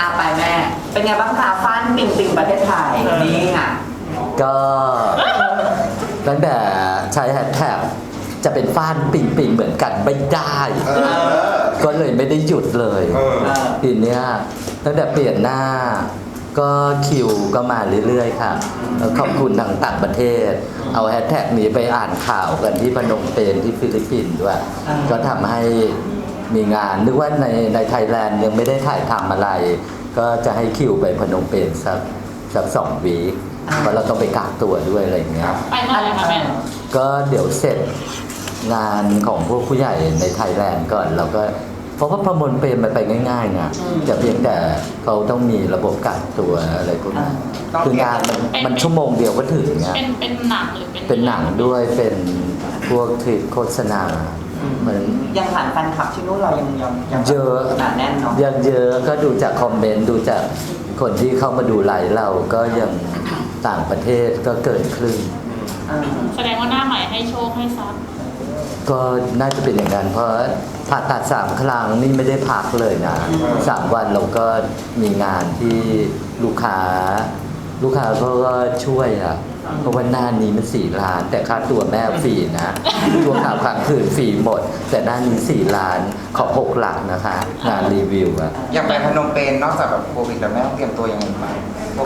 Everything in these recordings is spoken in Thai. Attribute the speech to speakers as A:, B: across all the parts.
A: อาไปแม่ เป็นไงบ้างคะฟ้านปิงปิงประเทศไทยนี่ไง
B: ก็ตั้งแต่ใช้แฮชแท็กจะเป็นฟ้านปิงปิงเหมือนกันไม่ได้
C: เออ
B: ก็เลยไม่ได้หยุดเลย
C: เออ
A: เออ
B: ทีเนี้ยตั้งแต่เปลี่ยนหน้า ก็คิวก็มาเรื่อยๆ ค่ะแล้วขอบคุณทางต่างประเทศ เอาแฮชแท็กนี้ไปอ่านข่าวกันที่พนมเปญที่ฟิลิปปินส์ด้วย
A: อ่า
B: ก็ทำให้ มีงานนึกว่าในในไทยแลนด์ยังไม่ได้ถ่ายทำอะไร ก็จะให้คิวไปพนมเปญสักสักสองวีคเพราะเราต้องไปกักตัวด้วยอะไรอย่างเงี้ย
D: ไปเมื่อไหร่คะแม่
B: ก็เดี๋ยวเสร็จงานของพวกผู้ใหญ่ในไทยแลนด์ก่อนเราก็เพราะว่าประมวลเปรมมันไปง่ายๆไงจะเพียงแต่เขาต้องมีระบบกักตัวอะไรพวกนั้น
A: อ่า
B: คืองานมันมันชั่วโมงเดียวก็ถึงไง
D: เป็นเป็นหนังหรือเป็น
B: เป็นหนังด้วยเป็นพวกคลิปโฆษณา เหมือน
A: ยังผ่านแฟนคลับที่นู่นเรายังยังยัง
B: เยอะ
A: หนาแน่นเนาะ
B: ยังเยอะก็ดูจากคอมเมนต์ดูจากคนที่เข้ามาดูไลฟ์เราก็ยังต่างประเทศก็เกินครึ่ง
A: อ่า
D: แสดงว่าหน้าใหม่ให้โชคให้ทรัพย์
B: ก็น่าจะเป็นอย่างนั้นเพราะผ่าตัดสามครั้งนี่ไม่ได้พักเลยนะสามวันเราก็มีงานที่ลูกค้า ลูกค้าเขาก็ช่วยอะ เพราะว่าหน้านี้มันสี่ล้าน แต่ค่าตัวแม่ฟรีนะ ตัวข่าวครั้งคืนฟรีหมด แต่หน้านี้สี่ล้านขอหกหลักนะคะงานรีวิวอะ
E: อยากไปพนมเปญนอกจากแบบโควิดแล้วแม่ต้องเตรียมตัวยังไงบ้าง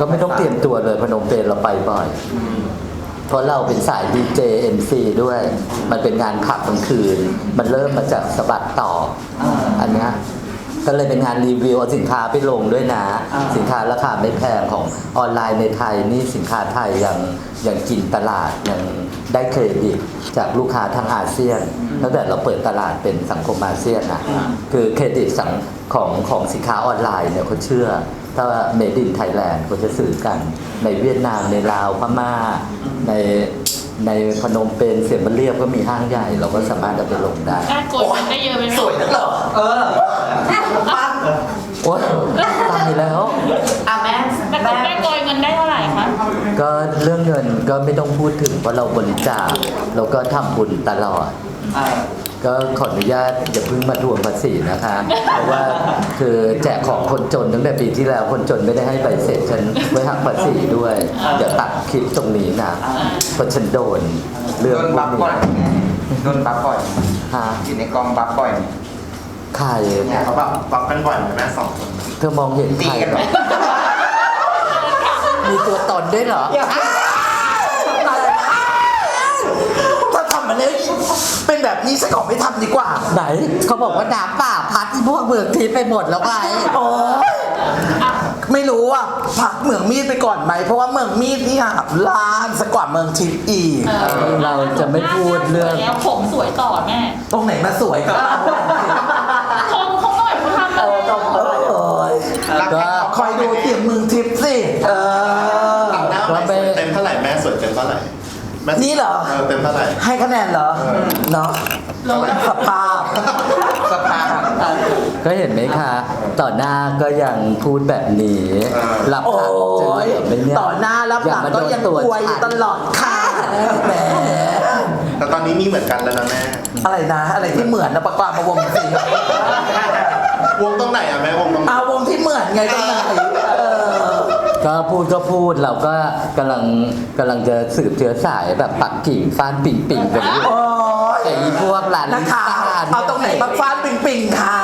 B: ก็ไม่ต้องเตรียมตัวเลยพนมเปญเราไปบ่อยเพราะเราเป็นสายดีเจเอ็นซีด้วย มันเป็นงานขับกลางคืน มันเริ่มมาจากสะบัดต่อ
A: อ่า
B: อันเนี้ย ก็เลยเป็นงานรีวิวเอาสินค้าไปลงด้วยนะ
A: อ่า
B: สินค้าราคาไม่แพงของออนไลน์ในไทยนี่สินค้าไทยยังยังกินตลาดยังได้เครดิตจากลูกค้าทางอาเซียนตั้งแต่เราเปิดตลาดเป็นสังคมอาเซียนนะคือเครดิตสังของของสินค้าออนไลน์เนี่ยเขาเชื่อ ถ้า made in Thailand เขาจะซื้อกันในเวียดนามในลาวพม่าในในพนมเปญเสียมเรียบก็มีห้างใหญ่ เราก็สามารถเอาไปลงได้
D: ได้โกยเงินได้เยอะไหม
E: สวยนักเหรอ
A: เออ ปั๊บ
B: โอ๊ยตายแล้ว
A: อะแม่
D: แต่
A: แม่
D: คุณได้โกยเงินได้เท่าไหร่คะ
B: ก็เรื่องเงินก็ไม่ต้องพูดถึงเพราะเราบริจาคเราก็ทำบุญตลอด
A: เออ
B: ก็ขออนุญาตอย่าเพิ่งมาทวงภาษีนะคะ เพราะว่าคือแจกของคนจนตั้งแต่ปีที่แล้วคนจนไม่ได้ให้ใบเสร็จฉันไว้หักภาษีด้วยอย่าตัดคลิปตรงนี้นะเพราะฉันโดนเรื่อง
E: โดน
B: พว
E: บั
B: ก
E: ฟ
B: นี้
E: บ่อยไหมโดนบัฟบ่อยไหม
B: ฮะ
E: อยู่ในกองบัฟบ่อยไหม
B: ใคร
E: เนี่ย
C: เขาแบบบัฟกันบ่อยไหมแม่สองคน
B: เธอมองเห็น
E: ตี
B: ใคร
E: กัน
B: เห
E: ไห
B: ร
E: ม
B: อมีตัวตนด้วยเหรอ
F: ถ้าทำมาแล้วเป็นแบบนี้ฉันขอไม่ทำดีกว่า
B: ไหนเขาบอกว่าน้ำป่าพัดที่พวกเมืองทิพย์ไปหมดแล้วไง
F: โอ้ยไม่รู้อะพักเมืองมีดไปก่อนไหม เพราะว่าเมืองมีดเนี่ยล้านสกว่าเมืองทิพย์อีก
B: เราจะไม่พูดเรื่อง
D: แล้วผมสวยต่อแม่
F: ตรงไหนมาสวยกับเรา
C: แม่
F: นี่เหรอ
C: เออเต็มเท่าไหร่
F: ให้คะแนนเหรอเนาะสภาพ
E: สภาพ
B: ก็เห็นไหมคะ ต่อหน้าก็ยังพูดแบบนี้หลับ
F: โอ้
B: ตาเจอยไหมเนี่ย
F: ต่อหน้ารับหลังก็ยัง
B: อามาโดน
F: อวยอยู่ตลอดค่ะแหม
C: แต่ตอนนี้มีเหมือนกันแล้วนะแม่
F: อะไรนะ อะไรที่เหมือนนะประกอบมาวงสิ
C: วงตรงไหนอะแม่วงตรงไหน
F: เอาวงที่เหมือนไงตรงไหนเออ
B: ก็พูดก็พูดเราก็กำลังกำลังจะสืบเชื้อสายแบบปักกิ่งฟ้านปิ่งปิ่งกันอยู่
F: โอ้ย
B: แต่อีพวกหลาน
F: นะคะ
B: ลิซ่
F: เอาตรงไหนมาฟาดปิงปิงค่ะ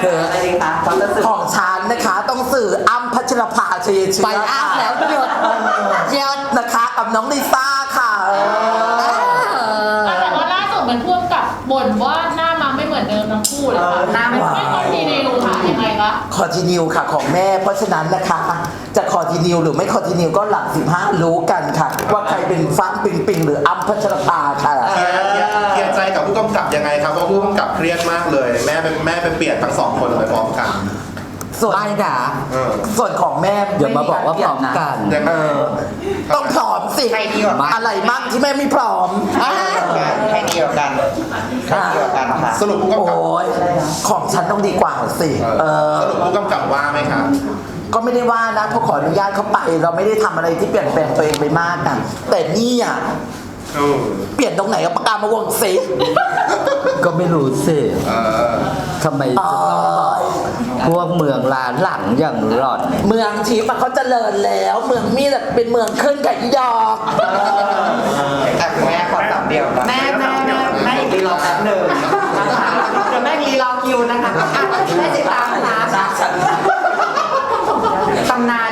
B: เธอ
A: อะไรดีคะความรู้สึก
F: ของฉันนะคะต้องสื่ออ้ำพัชรภาเชยเชื้
B: ไปอ้างแล้วหยุดหยุด
F: นะคะกับน้องลิซ่าค่ะเออ
D: แต่ว่าล่าสุดมันพ่วงกับบ่นว่าหน้ามันไม่เหมือนเดิมทั้งคู่เลย
A: เออหน้าไม่
D: ไม่คอนทีนิวค่ะยังไง คะ
F: คอตินิวค่ะของแม่ เพราะฉะนั้นนะคะ จะคอตินิวหรือไม่คอตินิวก็หลัง15 รู้กันค่ะ ว่าใครเป็นฟ้านปิงปิงหรืออ้ำพัชรภาค่ะ
C: เคลียร์เคลียร์เคลียร์ใจกับผู้กำกับยังไงครับเพราะผู้กำกับเครียดมากเลย แม่เป็นแม่ไปเปลี่ยนทั้งสองคนเลยพร้อมกัน
F: ส่วน
B: ไม่นะ
C: เออ
F: ส่วนของแม่
B: อย่ามาบอกว่าพร้อมกัน
C: ยังไง
F: ต้องพร้อม สิ
E: ใครดีกว่ากัน
F: อะไรมั่งที่แม่ไม่พร้อม
E: ใครดีกว่ากันใครดีกว่ากันค่ะ
C: สรุปผู้กำกับ
F: โอ้ยของฉันต้องดีกว่าสิ
C: เอ
F: เอ
C: อ
F: อ
C: สรุปผู้กำกับว่าไหมครับ
F: ก็ไม่ได้ว่านะเพราะขออนุญาตเขาไป เราไม่ได้ทำอะไรที่เปลี่ยนแปลงตัวเองไปมากนะแต่นี่อะ
C: เออ
F: เปลี่ยนตรงไหนเอาปากกามาวงสิ
B: ก็ไม่รู้สิ
C: เออ
B: ทำไมจะต้องบอก พวกเมืองล้านหลังอย่างหลอด
F: เมืองทิพย์อะเขาเจริญแล้ว เมืองมีแต่เป็นเมืองขึ้นกับอีดอก
E: แต่คุณแม่ขอสามเดียวนะ
A: แม่แม่แม่แม่อีกรีรอแป๊บหนึ่งนะคะเดี๋ยวแม่มีรอคิวนะคะอะแม่ติดตามนะคะตำนาน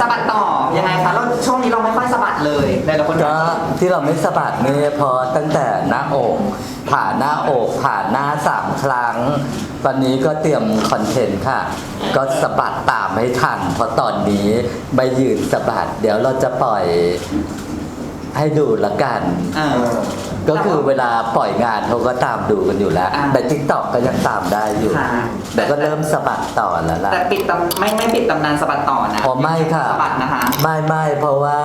A: สะบัดต่อยังไงคะเราช่วงนี้เราไม่ค่อยสะบัดเลยในละคน
B: ก็ที่ เราไม่สะบัดเนี่ยเพอตั้งแต่หน้าอกผ่านหน้าอกผ่านหน้าสามครั้ง ตอนนี้ก็เตรียมคอนเทนต์ค่ะ ก็สะบัดตามให้ทันเพราะตอนนี้ไม่ยืนสะบัด เดี๋ยวเราจะปล่อยให้ดูละกัน
A: อ่า
B: ก็คือเวลาปล่อยงานเขาก็ตามดูกันอยู่แล้ว
A: อ่า
B: แต่ทิกตอกก็ยังตามได้อยู่
A: ค่ะ
B: แต่ก็เริ่มสะบัดต่อแล้วล่ะ
A: แต่ปิดตำไม่ไม่ปิดตำนานสะบัดต่อนะ
B: อ๋อไม่ค่ะ
A: สะบัดนะคะ
B: ไม่ไม่เพราะว่า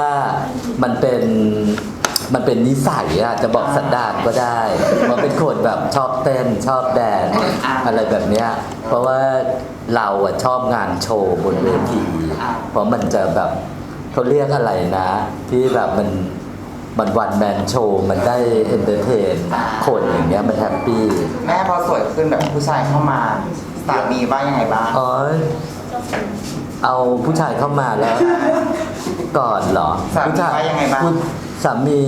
B: มันเป็น มันเป็นนิสัยอะจะบอกสันดานก็ได้ มันเป็นคนแบบชอบเต้นชอบแดนซ์
A: อ่า
B: อะไรแบบเนี้ยเพราะว่าเราอะชอบงานโชว์บนเวที
A: อ่า
B: เพราะมันจะแบบเขาเรียกอะไรนะ ที่แบบมันมันวันแมนโชว์มันได้เอนเตอร์เทนคนอย่างเงี้ยมันแฮปปี้
E: แม่พอสวยขึ้นแบบผู้ชายเข้ามาสามีบ้างยังไงบ้าง
B: อ๋อ เอาผู้ชายเข้ามาแล้วก่อนเหรอ
E: สามี
B: ผู้ชาย
E: ว่ายังไงบ้าง
B: ผู้สามี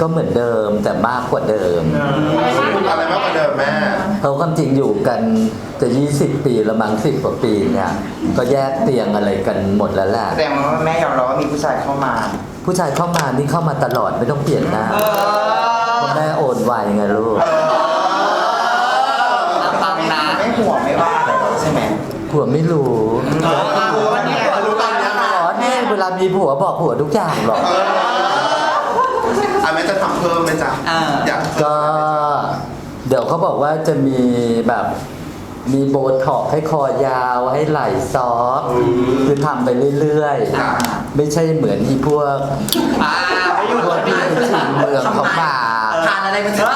B: ก็เหมือนเดิมแต่มากกว่าเดิม
C: อะไรมากกว่าเดิมแม่
B: เพราะความจริงอยู่กันจะ 20 ปีละมั้งสิบกว่าปีเนี่ยก็แยกเตียงอะไรกันหมดแล้วแหละ
E: แสดงว่าแม่ยอมรับว่ามีผู้ชายเข้ามา
B: ผู้ชายเข้ามานี่เข้ามาตลอดไม่ต้องเปลี่ยนหน้าเพราะแม่โอนไวไงลูก
A: ฟังนะ
E: ไม่ห่วงไม่ว่าเลยใช่ไหม
B: ผัวไม่รู้
C: รู้วันนี้รู้ตอนนี้
B: อ๋อเนี่ยเวลามีผัวบอกผัวทุกอย่างหรอก
C: อะแม่จะทำเพิ่มไหมจ๊ะ
A: อ่า
C: อยาก
B: ก็ เดี๋ยวเขาบอกว่าจะมีแบบมีโบท็อกซ์ให้คอยาวให้ไหล่ซอฟต์คือทำไปเรื่อย
A: อ่า
B: ๆไม่ใช่เหมือนที่พวก
A: อ่าไม่หยุด
B: พวกที่ไปชิงเมืองเขามา
A: ทานอะไรมันถึง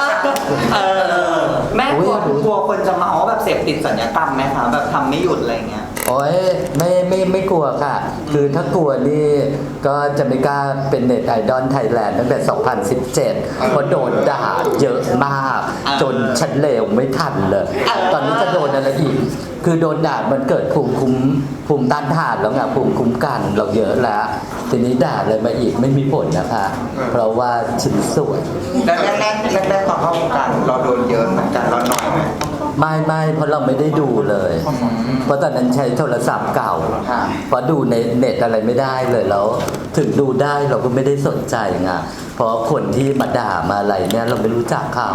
A: เออ แม่กลัว
B: อุ๊ย
A: กลัวคนจะมาอ๋อแบบเสพติดสัญญกรรมไหมคะแบบทำไม่หยุดอะไรเงี้ย
B: โอ้ยไม่ไม่ไม่กลัวค่ะ คือถ้ากลัวนี่ก็จะไม่กล้าเป็นเน็ตไอดอลไทยแลนด์ตั้งแต่ 2017เพราะโดนด่าเยอะมาก
A: อ่า
B: จนฉันเลวไม่ทันเลย
A: เออ
B: ตอนนี้จะโดนอะไรอีก คือโดนด่ามันเกิดภูมิคุ้มภูมิต้านทานแล้วไงภูมิคุ้มกันเราเยอะแล้ว ทีนี้ด่าเลยมาอีกไม่มีผลนะคะ เพราะว่าชิ้นส่วน
E: แล้วแรกแรกแรกแรกๆตอนเข้าวงการเราโดนเยอะเหมือนกันเราหน่อยไหม
B: ไม่ไม่เพราะเราไม่ได้ดูเลย เพราะตอนนั้นใช้โทรศัพท์เก่า
E: ค่ะ
B: เพราะดูในเน็ตอะไรไม่ได้เลยแล้ว ถึงดูได้เราก็ไม่ได้สนใจไงเพราะคนที่มาด่ามาอะไรเนี่ยเราไม่รู้จักเขา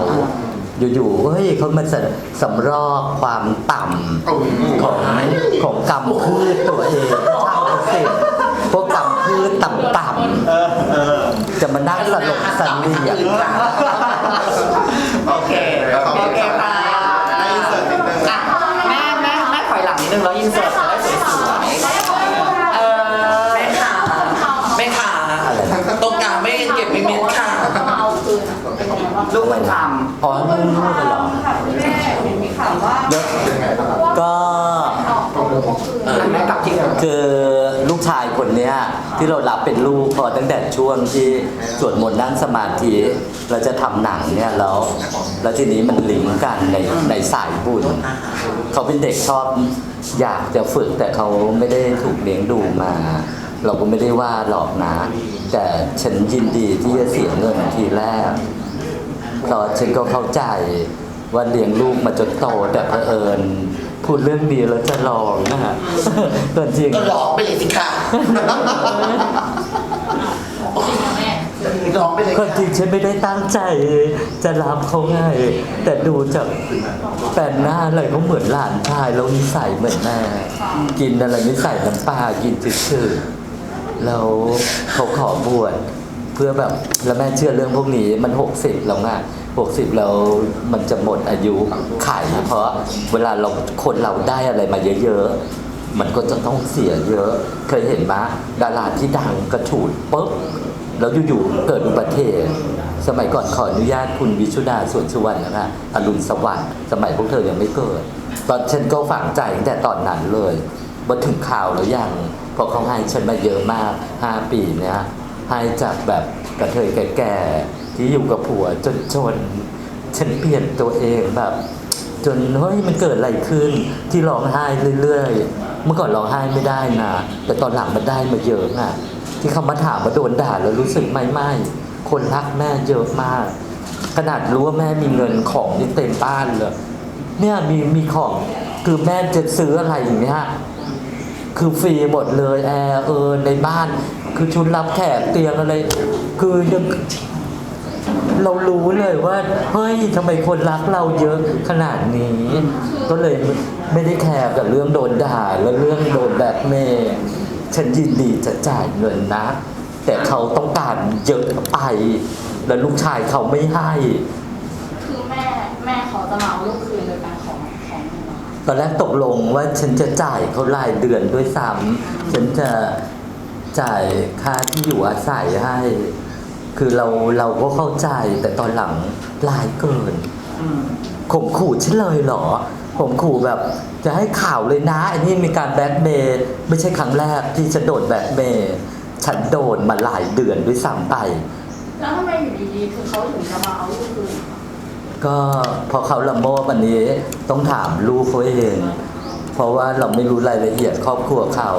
B: อยู่ๆเฮ้ยเขามาสสำรอกความต่ำของของกรรมพืชตัวเองช่างเขาสิพวกกรรมพืชต่ำๆจะมานั่งสลบสันเลียง
A: โอเค
C: ขอบ
A: โอ
C: คุณ
A: เค
C: ครั
A: ค่ะ
C: นึง
A: แล้วอินเสิร์ตจะได้สวยๆเออ
G: แม่ขาแม่ขาตรงกลางไม่เก็บไม่เม็ดค่ะ
A: ลูกบุญธรรม
B: อ๋อนี่รู้กันเหรอก็
A: แม่กที่เดิม
B: คือลูกชายคนเนี้ยที่เรารับเป็นลูกพอตั้งแต่ช่วงที่สวดมนต์นั่งสมาธิ เราจะทำหนังเนี่ยแล้วแล้วทีนี้มันลิงก์กันในในสายบุญเขาเป็นเด็กชอบ อยากจะฝึกแต่เขาไม่ได้ถูกเลี้ยงดูมา เราก็ไม่ได้ว่าหรอกนะ แต่ฉันยินดีที่จะเสียเงินทีแรกก็ฉันก็เข้าใจว่าเลี้ยงลูกมาจนโตแต่เผอิญพูดเรื่องนี้แล้วจะลองนะฮะตัวจริง
G: ก็ร้องไปเลยสิค่ะ ร้องไปเลย
B: คนจริงฉันไม่ได้ตั้งใจ จะรับเขาไงแต่ดูจากแฟนหน้าอะไรเขาเหมือนหลานชายแล้วนิสัยเหมือนแม่กินอะไรไม่ใส่น้ำปลากินจืดๆแล้วเขาขอบวชเพื่อแบบแล้วแม่เชื่อเรื่องพวกนี้มันหกสิบแล้วไงหกสิบแล้วมันจะหมดอายุไขเพราะเวลาเราคนเราได้อะไรมาเยอะๆมันก็จะต้องเสียเยอะ เคยเห็นไหมดาราที่ดังกระฉูดปุ๊บ แล้วอยู่ๆเกิดอุบัติเหตุสมัยก่อนขออนุญาตคุณวิชุดาสวนสุวรรณนะคะอรุณสวัสดิ์สมัยพวกเธอยังไม่เกิด ตอนฉันก็ฝังใจตั้งแต่ตอนนั้นเลยว่าถึงข่าวแล้วยังเพราะเขาให้ฉันมาเยอะมาก 5 ปีเนี้ยให้จากแบบกระเทยแก่ๆที่อยู่กับผัวจนจนฉันเปลี่ยนตัวเองแบบ จนเฮ้ยมันเกิดอะไรขึ้นที่ร้องไห้เรื่อยๆเมื่อก่อนร้องไห้ไม่ได้นะแต่ตอนหลังมันได้มาเยอะอะ ที่เขามาถามมาโดนด่าแล้วรู้สึกไม่ไม่คนรักแม่เยอะมาก ขนาดรู้ว่าแม่มีเงินของที่เต็มบ้านเลยเนี่ยมีมีของคือแม่จะซื้ออะไรอย่างเงี้ยคือฟรีหมดเลยแอร์เออในบ้าน คือชุดรับแขกเตียงอะไร คือยังเรารู้เลยว่า เฮ้ยทำไมคนรักเราเยอะขนาดนี้ ก็เลยไม่ได้แคร์กับเรื่องโดนด่าและเรื่องโดนแบล็กเมย์ ฉันยินดีจะจ่ายเงินนะ แต่เขาต้องการเยอะไป แล้วลูกชายเขาไม่ให้
D: คือแม่แม่เขาจะมาเอาลูกคืนโดยการขอของหนูอะค่ะ
B: ตอนแรกตกลงว่าฉันจะจ่ายเขารายเดือนด้วยซ้ำฉันจะจ่ายค่าที่อยู่อาศัยให้ คือเราเราก็เข้าใจแต่ตอนหลังรายเกิน
E: อืม
B: ข่มขู่ฉันเลยเหรอข่มขู่แบบ จะให้ข่าวเลยนะอันนี้มีการแบล็กเมย์ไม่ใช่ครั้งแรกที่ฉันโดนแบล็กเมย์ฉันโดนมาหลายเดือนด้วยซ้ำไป
D: แล้วทำไมอยู่ดีๆคือเขาถึงจะมาเอาลูกคืน
B: ก็พอเขาละโมบอันนี้ต้องถามลูกเขาเอง เพราะว่าเราไม่รู้รายละเอียดครอบครัวเขา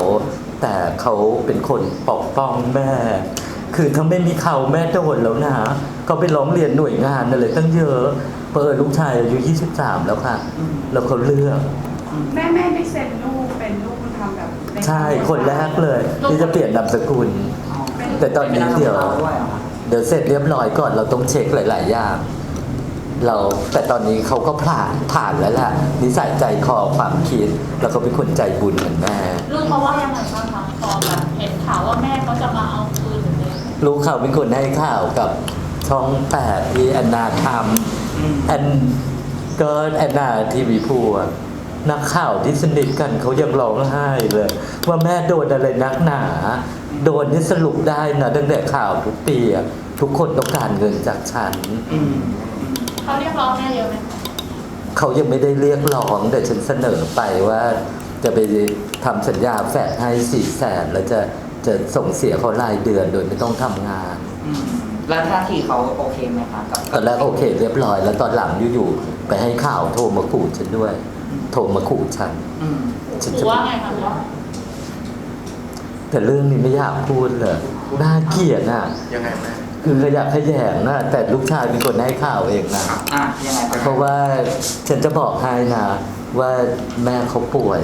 B: แต่เขาเป็นคนปกป้องแม่ คือถ้าไม่มีเขาแม่โดนแล้วนะเขาไปร้องเรียนหน่วยงานอะไรตั้งเยอะเปิดลูกชายอายุ 23 แล้วค่ะ แล้วเขาเลือก
H: แม่แม่ได้เซ็นลูกเป็นลูกบุญธรรมแบบใน
B: ใช่คนแรกเลยที่จะเปลี่ยนนามสกุล แต่ตอนนี้เดี๋ยว
E: ด้วยเหรอคะ
B: เดี๋ยวเสร็จเรียบร้อยก่อนเราต้องเช็คหลาย ๆ อย่าง เราแต่ตอนนี้เขาก็ผ่านผ่านแล้วแหละนิสัยใจคอความคิด แล้วก็เป็นคนใจบุญเหมือนแม่
D: ลูกเขาว่ายังไงบ้างคะพอแบบเห็นข่าวว่าแม่เขาจะมาเอาคืนหรืออะไร
B: ลูกเขาเป็นคนให้ข่าวกับช่องแปดที่แอนนาทำแอนก็แอนนาทีวีพูอะ นักข่าวที่สนิทกันเขายังร้องไห้เลย ว่าแม่โดนอะไรนักหนา โดนที่สรุปได้นะตั้งแต่ข่าวทุกปีอะทุกคนต้องการเงินจากฉัน
E: อืม
D: เขาเรียกร้องแม่เยอะไหมคะ
B: เขายังไม่ได้เรียกร้องแต่ฉันเสนอไปว่าจะไปทำสัญญาแฝดให้สี่แสนแล้วจะจะส่งเสียเขารายเดือนโดยไม่ต้องทำงาน
E: อืมแล้วท่าทีเขาโอเคไหมคะกับ
B: ตอนแรกโอเค เรียบร้อย แล้วตอนหลังอยู่ๆไปให้ข่าวโทรมาขู่ฉันด้วย โทรมาขู่ฉัน
E: อืม
B: ฉัน
D: หรื
B: จะ
D: อว่าไงคะว่า
B: แต่เรื่องนี้ไม่อยากพูดเลยน่าเกลียดอะ
C: ยังไงแม่
B: คือขยะแขยงนะแต่ลูกชายเป็นคนให้ข่าวเองนะ
E: อะยังไงคะ
B: เพราะว่าฉันจะบอกให้นะว่าแม่เขาป่วย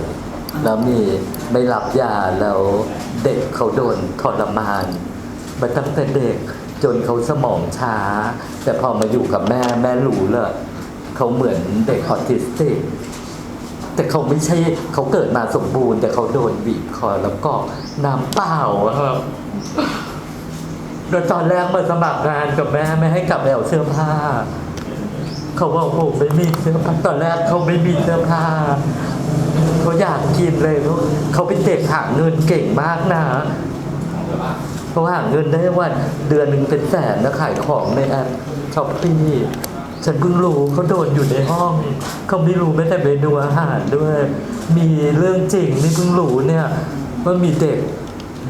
B: แล้วมีไม่รับยาแล้วเด็กเขาโดนทรมานมาตั้งแต่เด็กจนเขาสมองช้า แต่พอมาอยู่กับแม่แม่รู้เลยเขาเหมือนเด็กออทิสติก แต่เขาไม่ใช่เขาเกิดมาสมบูรณ์ แต่เขาโดนบีบคอแล้วก็น้ำเปล่าอะครับแล้วตอนแรกมาสมัครงานกับแม่ไม่ให้กลับไปเอาเสื้อผ้า เขาบอกผมไม่มีเสื้อผ้าตอนแรกเขาไม่มีเสื้อผ้าเขาอยากกินเลยเขาเขาเป็นเด็กหาเงินเก่งมากนะเขาหาเงินได้วันเดือนหนึ่งเป็นแสนนะขายของในแอปช้อปปี้ ฉันเพิ่งรู้เขาโดนอยู่ในห้องเขาไม่รู้แม้แต่เมนูอาหารด้วย มีเรื่องจริงนี่เพิ่งรู้เนี่ยว่ามีเด็ก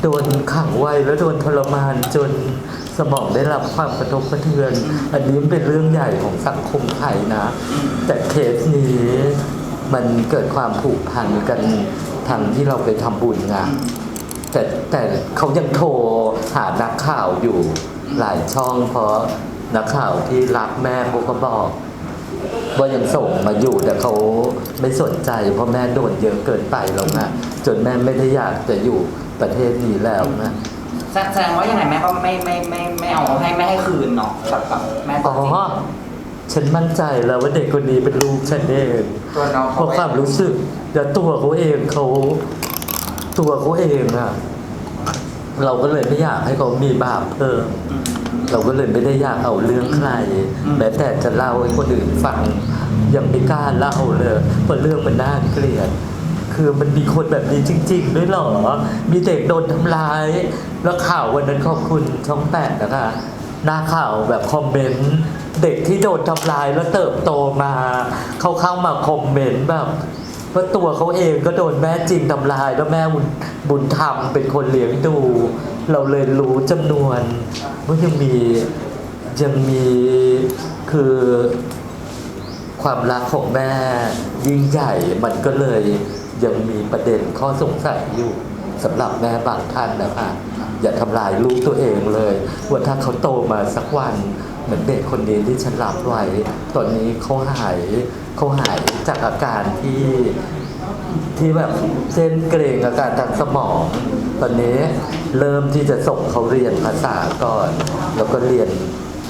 B: โดนขังไว้แล้วโดนทรมานจนสมองได้รับความกระทบกระเทือน อันนี้เป็นเรื่องใหญ่ของสังคมไทยนะ แต่เคสนี้มันเกิดความผูกพันกันทางที่เราไปทำบุญไงแต่แต่เขายังโทรหานักข่าวอยู่หลายช่องเพราะ นักข่าวที่รักแม่เขาก็บอกว่ายังส่งมาอยู่แต่เขาไม่สนใจ เพราะแม่โดนเยอะเกินไปแล้วนะจนแม่ไม่ได้อยากจะอยู่ประเทศนี้แล้วนะ
E: แสแสดงว่ายังไงแม่ก็ไม่ไม่ไม่ไม่เอาให้ไม่ให้คืนเนาะกับกับแม่ตั
B: อ๋
E: ว
B: อ
E: จริง
B: ฉันมั่นใจแล้วว่าเด็กคนนี้เป็นลูกฉันเอง
E: ตัวน้อง
B: เพ
E: เขา
B: ราะความรู้สึกแล้วตัวเขาเองเขาตัวเขาเองอะเราก็เลยไม่อยากให้เขามีบาปเพิ่ม
E: อืม
B: เราก็เลยไม่ได้อยากเอาเรื่องใคร
E: อืม
B: แม้แต่จะเล่าให้คนอื่นฟัง ยังไม่กล้าเล่าเลยเพราะเรื่องมันน่าเกลียด คือมันมีคนแบบนี้จริง ๆ ด้วยเหรอ มีเด็กโดนทำร้าย แล้วข่าววันนั้นขอบคุณช่องแปดนะคะ หน้าข่าวแบบคอมเมนต์เด็กที่โดนทำร้ายแล้วเติบโตมา เขาเข้ามาคอมเมนต์แบบ ว่าตัวเขาเองก็โดนแม่จริงทำร้ายแล้วแม่บุญบุญธรรมเป็นคนเลี้ยงดู เราเลยรู้จำนวนว่ายังมียังมีคือความรักของแม่ยิ่งใหญ่มันก็เลยยังมีประเด็นข้อสงสัยอยู่สำหรับแม่บางท่านนะคะอย่าทำลายลูกตัวเองเลยว่าถ้าเขาโตมาสักวัน เหมือนเด็กคนนี้ที่ฉันรับไว้ ตอนนี้เขาหายเขาหายจากอาการที่ที่แบบเส้นเกร็งอาการทางสมอง ตอนนี้เริ่มที่จะส่งเขาเรียนภาษาก่อน แล้วก็เรียน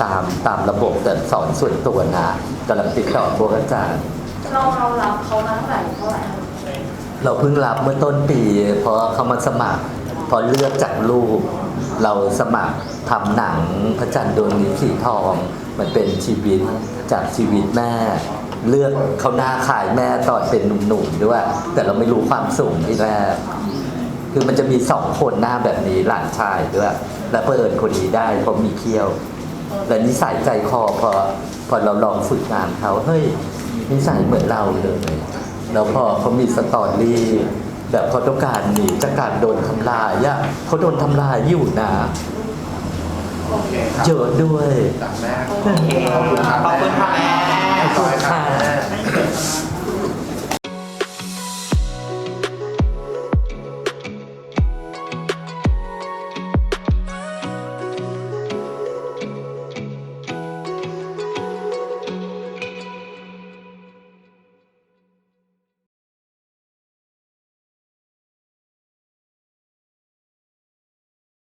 B: ตามตามระบบแต่สอนส่วนตัวนะกำลังติดต่อพวกอาจารย์
D: เราเรารับเขามาตั้งแต่เท่าไหร่
B: เราเพิ่งรับเมื่อต้นปี เพราะเขามาสมัคร พอเลือกจากรูป เราสมัครทำหนังพระจันทร์ดวงนี้สีทอง มันเป็นชีวิตจากชีวิตแม่ เลือกเขาหน้าขายแม่ตอนเป็นหนุ่มๆด้วย แต่เราไม่รู้ความสูงที่แรกคือมันจะมีสองคนหน้าแบบนี้หลานชายด้วย และเพื่อนคนนี้ได้เพราะมีเขี้ยว และนิสัยใจคอพอพอเราลองฝึกงานเขาเฮ้ยนิสัยเหมือนเราเลยแล้วพอเขามีสตอรี่ แบบเขาต้องการหนีจากการโดนทำลายอะเขาโดนทำลายอยู่นะ
C: โอเคครับ
B: เยอะด้วย
C: จากแม่ขอบคุณครับ
E: ขอบคุณค่ะแม่
C: ขอบคุณครับแม่